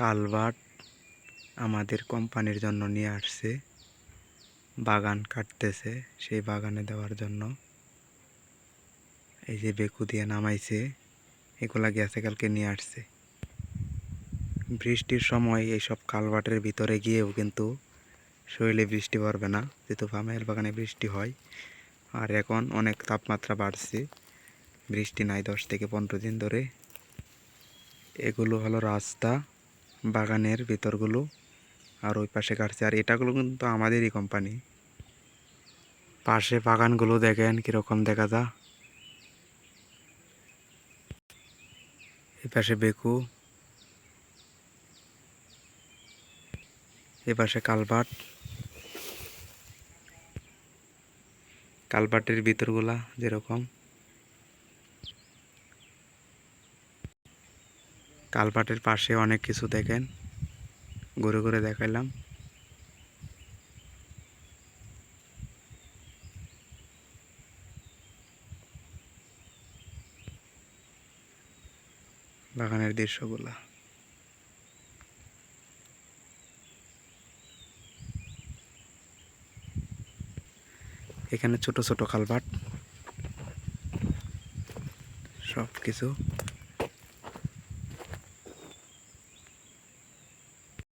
Culvert আমাদের কোম্পানির জন্য নিয়ে আসছে। বাগান কাটতেছে সেই বাগানে দেওয়ার জন্য। এই যে বেকু দিয়ে নামাইছে, এগুলা গেছে কালকে নিয়ে আসছে। বৃষ্টির সময় এইসব কালভার্টের ভিতরে গিয়েও কিন্তু শরীরে বৃষ্টি পড়বে না, যেহেতু ফামেল বাগানে বৃষ্টি হয়। আর এখন অনেক তাপমাত্রা বাড়ছে, বৃষ্টি নাই দশ থেকে পনেরো দিন ধরে। এগুলো হলো রাস্তা। বাগানের ভিতরগুলো আর ওই পাশে কাটছে আর এটাগুলো কিন্তু আমাদেরই কোম্পানি পাশে বাগানগুলো দেখেন, কীরকম দেখা যা এই পাশে বেকু। এ পাশে কালভার্ট কালভার্টের ভিতরগুলা যেরকম। কালভার্টের পাশে অনেক কিছু দেখেন। ঘুরে ঘুরে দেখাইলাম। বাগানের দৃশ্যগুলা। এখানে ছোট ছোট কালভার্ট সব কিছু